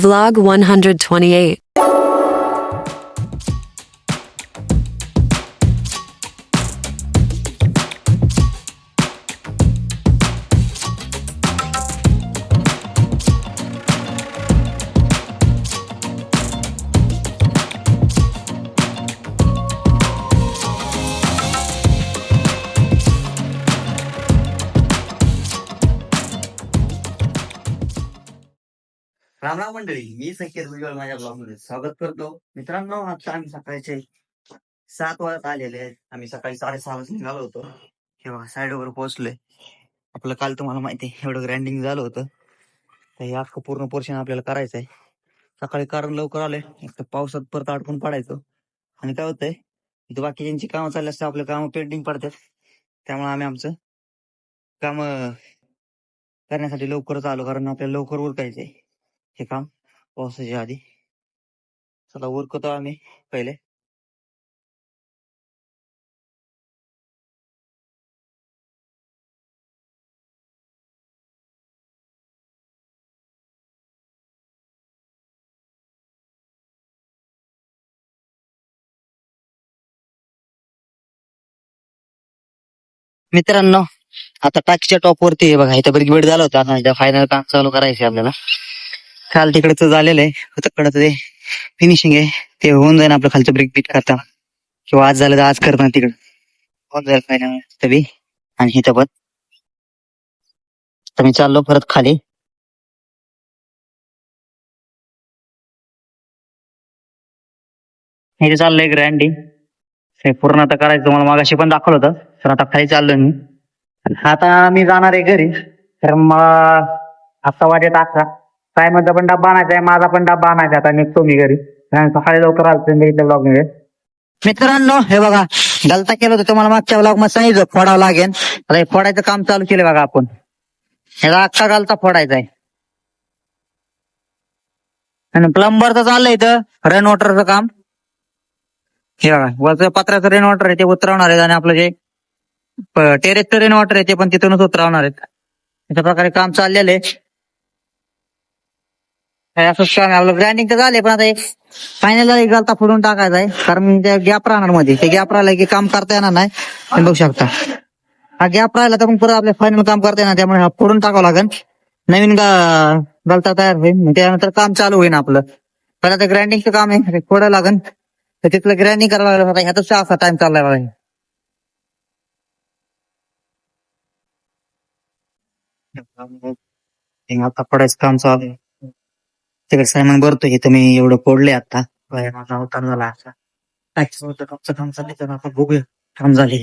Vlog 128. रामराम मंडळी मी सखीर उज्ज्वल माझ्या ब्लॉगमध्ये स्वागत करतो. मित्रांनो आता आम्ही सकाळचे सात वाजता आलेले आहेत. आम्ही सकाळी साडेसहा वाजता निघालो होतो. किंवा साईडवर पोहोचलोय. आपलं काल तुम्हाला माहिती आहे एवढं ग्रँडिंग झालं होतं. तर हे अख्खं पूर्ण पोर्शन आपल्याला करायचं आहे. सकाळी कारण लवकर आलंय. एक तर पावसात परत अडकून पडायचं. आणि काय होतंय इथं बाकीच्यांची कामं चालली असतात आपलं कामं पेंडिंग पडतात. त्यामुळे आम्ही आमचं काम करण्यासाठी लवकरच आलो कारण आपल्याला लवकर उरकायचंय. हे काम पावसाच्या आधी चला उरकतो आम्ही पहिले. मित्रांनो आता टाकीच्या टॉप वरती बघा. इथं ब्रिक बेड झालं होतं. आता इथं फायनल काम चालू करायचं आपल्याला. काल तिकडचं झालेलं आहे. तिकडं ते फिनिशिंग आहे. ते होऊन जाईल आपलं खालचं ब्रेक बीट करता. किंवा आज झालं तर आज करता तिकडं. होऊन जाईल फायनल तरी आणि इथं पण. तर मी चाललो परत खाली. हे चाललंय ग्रँडिंग ते पूर्ण आता करायचं तुम्हाला मागाशी पण दाखवलं होतं. तर आता खाली चाललो मी. आता मी जाणार आहे घरी. तर मला आता वाजेत अकरा. सायमनचा पण डब्बा आणायचा आहे माझा पण डब्बा आणायचा आता निघतो मी घरी. कारण सकाळी लवकर आलो मी इथे ब्लॉगमध्ये. मित्रांनो हे बघा गलता केलं होतं तुम्हाला मागच्या ब्लॉगमध्ये सांगितलं फोडावं लागेल. आता हे फोडायचं काम चालू केलं बघा आपण. ह्याचा अख्खा गलता फोडायचा आहे. आणि प्लंबर तर चाललंय इथं रेन वॉटरचं काम. हे बघा वरचं पत्र्याचं रेन वॉटर आहे ते उतरवणार आहेत आणि आपलं जे टेरेसचं रेन वॉटर आहे ते पण तिथूनच उतरवणार आहेत. अशा प्रकारे काम चाललेलं आहे. असं आपलं ग्रँडिंग तर झाले पण आता एक फायनल एक गलता फोडून टाकायचा आहे. कारण त्या गॅप राहणार मध्ये. ते गॅप राहिला की काम करता येणार नाही. तुम्ही बघू शकता. हा गॅप राहिला तर मग परत आपल्या फायनल काम करता येणार. त्यामुळे हा फोडून टाकावं लागेल. नवीन गलता तयार होईल. मग त्यानंतर काम चालू होईल आपलं. पहिला तर ग्रँडिंगचं काम आहे. फोडायला लागेल. तर तिथलं ग्रँडिंग करायला लागलं. आता ह्यातच असा टाइम चाललाय बघा. आता पडायचं काम चालू आहे. तिकडे सायमन भरतो. हे तुम्ही एवढं फोडले आता. माझा अवतार झाला असा. टाकीचं काम चाललंय तर आता बघूया. काम झाले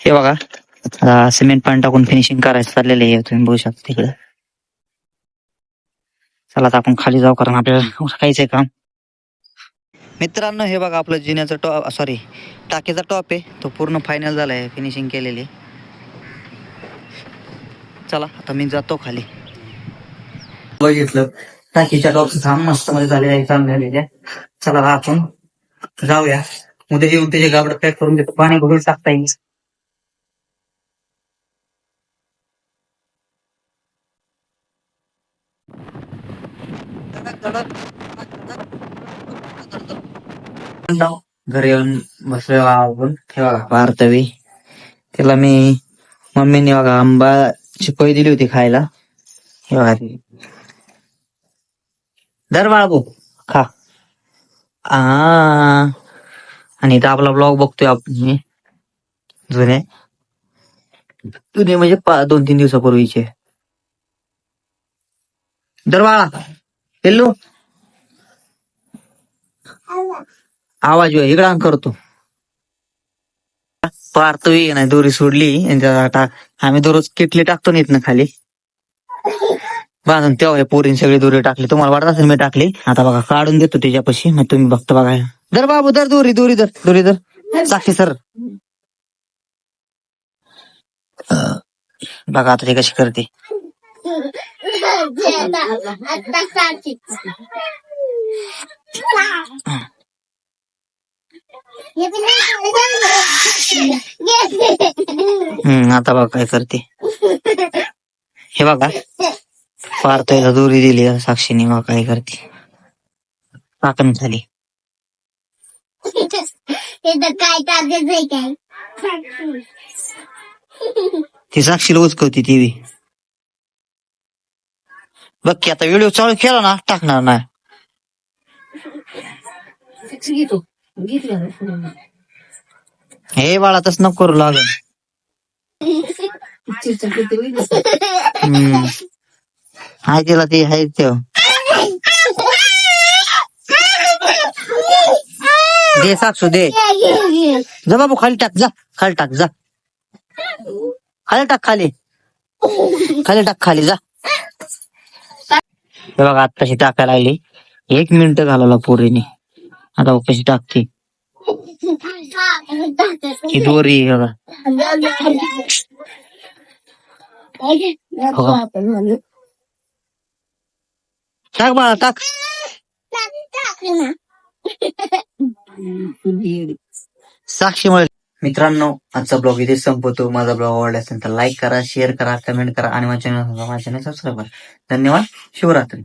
हे बघा आता सिमेंट पाणी टाकून फिनिशिंग करायचं चाललेलं आहे. तुम्ही बघू शकता तिकडे. चला आता आपण खाली जाऊ कारण आपल्याला काहीच आहे काम. मित्रांनो हे बघा आपलं जिन्याचं टॉप सॉरी टाकीचा टॉप आहे. तो पूर्ण फायनल झालाय फिनिशिंग केलेली. चला आता मी जातो खाली. बघितलं. टाकीच्या डॉक्टर छान मस्त मध्ये झाले आहे छान झालेले चला आपण जाऊया. उद्या येऊन त्याचे गाबड पॅक करून देतो. पाणी भरून टाकता येईल. घरी येऊन बसलो आपण. ठेवा बघा भारतवी त्याला मी मम्मीने बघा आंबा चिपळी दिली होती खायला हे बघा ती दर बाळगो खा आ आणि इथं आपला ब्लॉग बघतोय आपण हे. जुने जुने म्हणजे पा- दोन तीन दिवसापूर्वीचे दर बाळा पिल्लू आवाज येऊ इकडं आण करतो पारतोय नाही दोरी सोडली. टाक आम्ही दररोज किटली टाकतो ना इथनं खाली. बांधून तेव्हा हे पोरीन सगळी दोरी टाकली. तुम्हाला वाटत असेल मी टाकली? आता बघा काढून देतो त्याच्यापाशी मग तुम्ही बघता बघा. दर बाबू दर दोरी दोरी दर दोरी दर साक्षी सर. बघा आता ते कशी करते. हम्म आता बघ काय करते. हे बघा. पार्थला दोरी दिली साक्षीने मग काय करते. टाकन खाली काय टाकायचंय काय ती साक्षीला उचकवती ती बी. बघ की आता व्हिडिओ चालू केला ना टाकणार नाही. घेतो हे बाळा तस नको करू लागल. हाय तिला ते हाय ते दे साक्षू दे. जा बाबू खाली टाक जा. खाली टाक जा. खाली टाक खाली. खाली टाक खाली जा. बघा आता कशी टाकायला लागली. एक मिनिट घालवला पोरीने. आता बघ कशी टाकते. ही दोरी आहे बघा. हो टाक बाळा टाक. साक्षी मित्रांनो आजचा ब्लॉग इथे संपवतो. माझा ब्लॉग आवडला असेल तर लाईक करा शेअर करा कमेंट करा आणि माझ्या चॅनल माझ्या चॅनल सबस्क्राईब करा. धन्यवाद. शिवरात्री